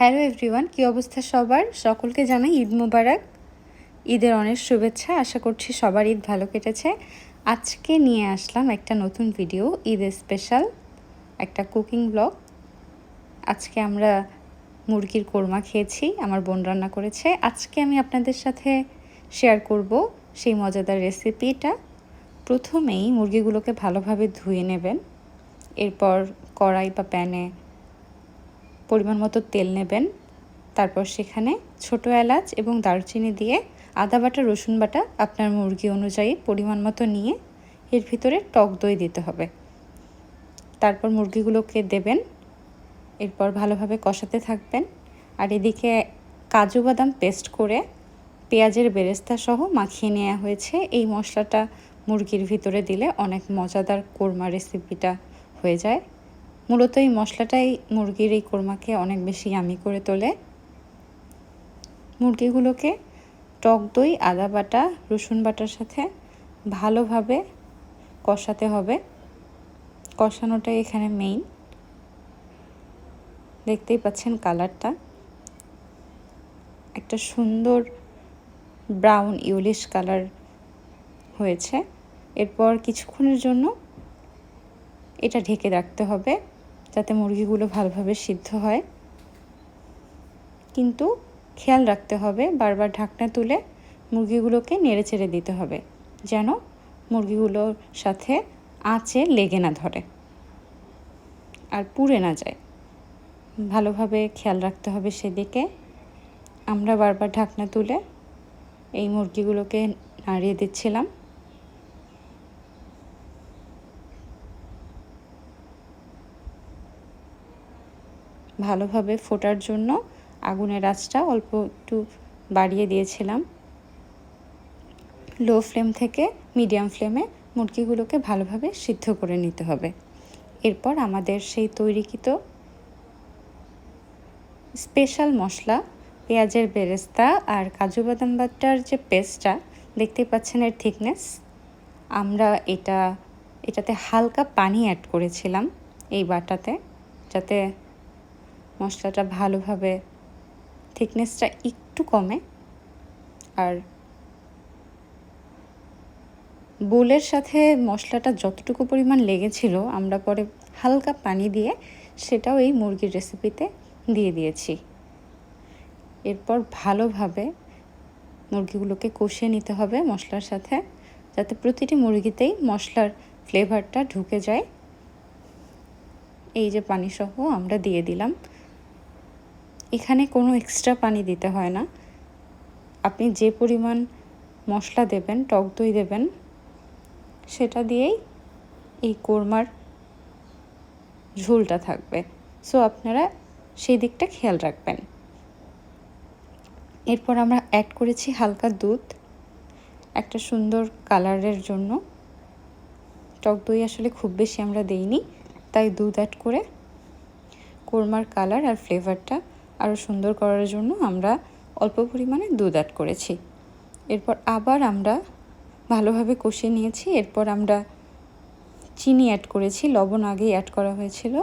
Hello everyone, কী অবস্থা সবার? সকলকে জানাই ঈদ মুবারক। ঈদের অনেক শুভেচ্ছা, আশা করছি সবার ঈদ ভালো কেটেছে। আজকে নিয়ে আসলাম একটা নতুন ভিডিও ঈদের স্পেশাল, একটা কুকিং ব্লগ। আজকে আমরা মুরগির কোরমা খেয়েছি, আমার বোন রান্না করেছে। আজকে আমি আপনাদের সাথে শেয়ার করব সেই মজাদার রেসিপিটা প্রথমেই মুরগিগুলোকে ভালোভাবে ধুয়ে নেবেন। এরপর কড়াই বা প্যানে পরিমাণ মতো তেল নেবেন। তারপর সেখানে ছোট এলাচ এবং দারচিনি দিয়ে আদা বাটা, রসুন বাটা আপনার মুরগি অনুযায়ী পরিমাণ মতো নিয়ে এর ভিতরে টক দই দিতে হবে। তারপর মুরগিগুলোকে দেবেন। এরপর ভালোভাবে কষাতে থাকবেন। আর এদিকে কাজু বাদাম পেস্ট করে পেঁয়াজের বেরেস্তা সহ মাখিয়ে নেওয়া হয়েছে। এই মশলাটা মুরগির ভিতরে দিলে অনেক মজাদার কোরমা রেসিপিটা হয়ে যায়। মূলত এই মশলাটাই মুরগির এই কোরমাকে অনেক বেশি আমি করে তোলে। মুরগিগুলোকে টক দই, আদা বাটা, রসুন বাটার সাথে ভালোভাবে কষাতে হবে। কষানোটাই এখানে মেইন দেখতেই পাচ্ছেন কালারটা একটা সুন্দর ব্রাউন ইউলিশ কালার হয়েছে। এরপর কিছুক্ষণের জন্য এটা ঢেকে রাখতে হবে। যাতে মুরগিগুলো ভালোভাবে সিদ্ধ হয়। কিন্তু খেয়াল রাখতে হবে, বারবার ঢাকনা তুলে মুরগিগুলোকে নেড়ে চেড়ে দিতে হবে, যেন মুরগিগুলোর সাথে আঁচে লেগে না ধরে আর পুড়ে না যায়। ভালোভাবে খেয়াল রাখতে হবে সেদিকে। আমরা বারবার ঢাকনা তুলে এই মুরগিগুলোকে নাড়িয়ে দিচ্ছিলাম। ভালোভাবে ফোটার জন্য আগুনের আঁচটা অল্প একটু বাড়িয়ে দিয়েছিলাম। লো ফ্লেম থেকে মিডিয়াম ফ্লেমে মুরগিগুলোকে ভালোভাবে সিদ্ধ করে নিতে হবে। এরপর আমাদের সেই তৈরিকৃত স্পেশাল মশলা, পেঁয়াজের বেরেস্তা আর কাজু বাদাম বাটার যে পেস্টটা দেখতে পাচ্ছেন এর থিকনেস আমরা এটা, এটাতে হালকা পানি অ্যাড করেছিলাম এই বাটাতে, যাতে মশলাটা ভালোভাবে থিকনেসটা একটু কমে। আর বোলের সাথে মশলাটা যতটুকু পরিমাণ লেগেছিল, আমরা পরে হালকা পানি দিয়ে সেটাও এই মুরগির রেসিপিতে দিয়ে দিয়েছি। এরপর ভালোভাবে মুরগিগুলোকে কষিয়ে নিতে হবে মশলার সাথে, যাতে প্রতিটি মুরগিতেই মশলার ফ্লেভারটা ঢুকে যায়। এই যে পানি সহ আমরা দিয়ে দিলাম। এখানে কোনো এক্সট্রা পানি দিতে হয় না। আপনি যে পরিমাণ মশলা দেবেন, টক দই দেবেন, সেটা দিয়েই এই কোরমার ঝোলটা থাকবে। সো আপনারা সেই দিকটা খেয়াল রাখবেন। এরপর আমরা অ্যাড করেছি হালকা দুধ, একটা সুন্দর কালারের জন্য। টক দই আসলে খুব বেশি আমরা দেইনি, তাই দুধ অ্যাড করে কোরমার কালার আর ফ্লেভারটা আরও সুন্দর করার জন্য আমরা অল্প পরিমাণে দুধ অ্যাড করেছি। এরপর আবার আমরা ভালোভাবে কষিয়ে নিয়েছি। এরপর আমরা চিনি অ্যাড করেছি। লবণ আগেই অ্যাড করা হয়েছিল।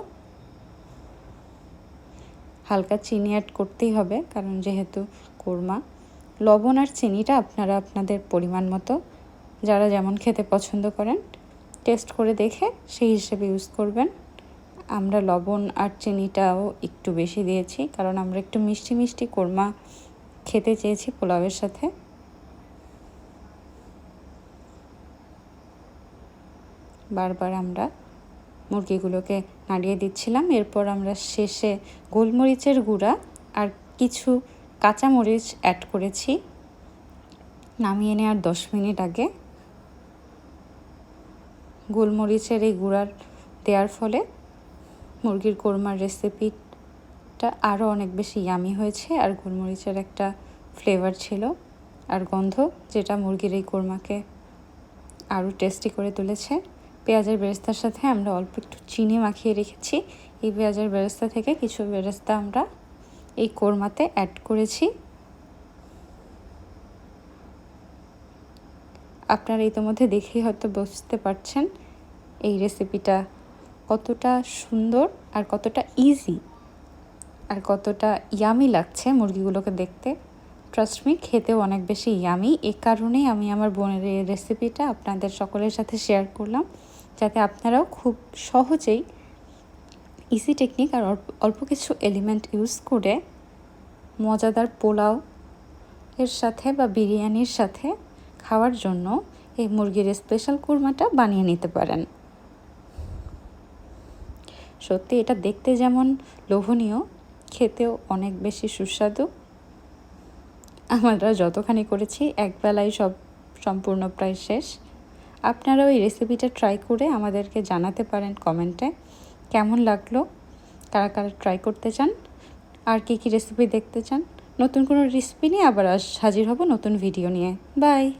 হালকা চিনি অ্যাড করতেই হবে, কারণ যেহেতু কোরমা। লবণ আর চিনিটা আপনারা আপনাদের পরিমাণ মতো, যারা যেমন খেতে পছন্দ করেন টেস্ট করে দেখে সেই হিসেবে ইউজ করবেন। আমরা লবণ আর চিনিটাও একটু বেশি দিয়েছি, কারণ আমরা একটু মিষ্টি মিষ্টি কোরমা খেতে চেয়েছি পোলাওয়ের সাথে। বারবার আমরা মুরগিগুলোকে নাড়িয়ে দিচ্ছিলাম। এরপর আমরা শেষে গোলমরিচের গুঁড়া আর কিছু কাঁচামরিচ অ্যাড করেছি। নামিয়ে নেওয়ার দশ মিনিট আগে গোলমরিচের এই গুঁড়ার দেওয়ার ফলে মুরগির কোরমার রেসিপিটা আরও অনেক বেশি ইয়ামি হয়েছে আর গোলমরিচের একটা ফ্লেভার ছিল আর গন্ধ যেটা মুরগির এই কোরমাকে আরও টেস্টি করে তুলেছে। পেঁয়াজের বেরেস্তার সাথে আমরা অল্প একটু চিনি মাখিয়ে রেখেছি। এই পেঁয়াজের বেরেস্তা থেকে কিছু বেরেস্তা আমরা এই কোরমাতে অ্যাড করেছি। আপনারা ইতিমধ্যে দেখেই হয়তো বুঝতে পারছেন এই রেসিপিটা কতটা সুন্দর আর কতটা ইজি আর কতটা ইয়ামি লাগছে মুরগিগুলোকে দেখতে। ট্রাস্ট মি খেতেও অনেক বেশি ইয়ামি এ কারণেই আমি আমার বোনের এই রেসিপিটা আপনাদের সকলের সাথে শেয়ার করলাম, যাতে আপনারাও খুব সহজেই ইজি টেকনিক আর অল্প অল্প কিছু এলিমেন্ট ইউজ করে মজাদার পোলাও এর সাথে বা বিরিয়ানির সাথে খাওয়ার জন্য এই মুরগির স্পেশাল কুরমাটা বানিয়ে নিতে পারেন। সত্যি এটা দেখতে যেমন লোভনীয়, খেতেও অনেক বেশি সুস্বাদু। আমরা যতখানি করেছি একবেলায় সব সম্পূর্ণ প্রায় শেষ। আপনারা ওই রেসিপিটা ট্রাই করে আমাদেরকে জানাতে পারেন কমেন্টে কেমন লাগল, কারা কারা ট্রাই করতে চান, আর কী কী রেসিপি দেখতে চান। নতুন কোনো রেসিপি নিয়ে আবার হাজির হব নতুন ভিডিও নিয়ে। বাই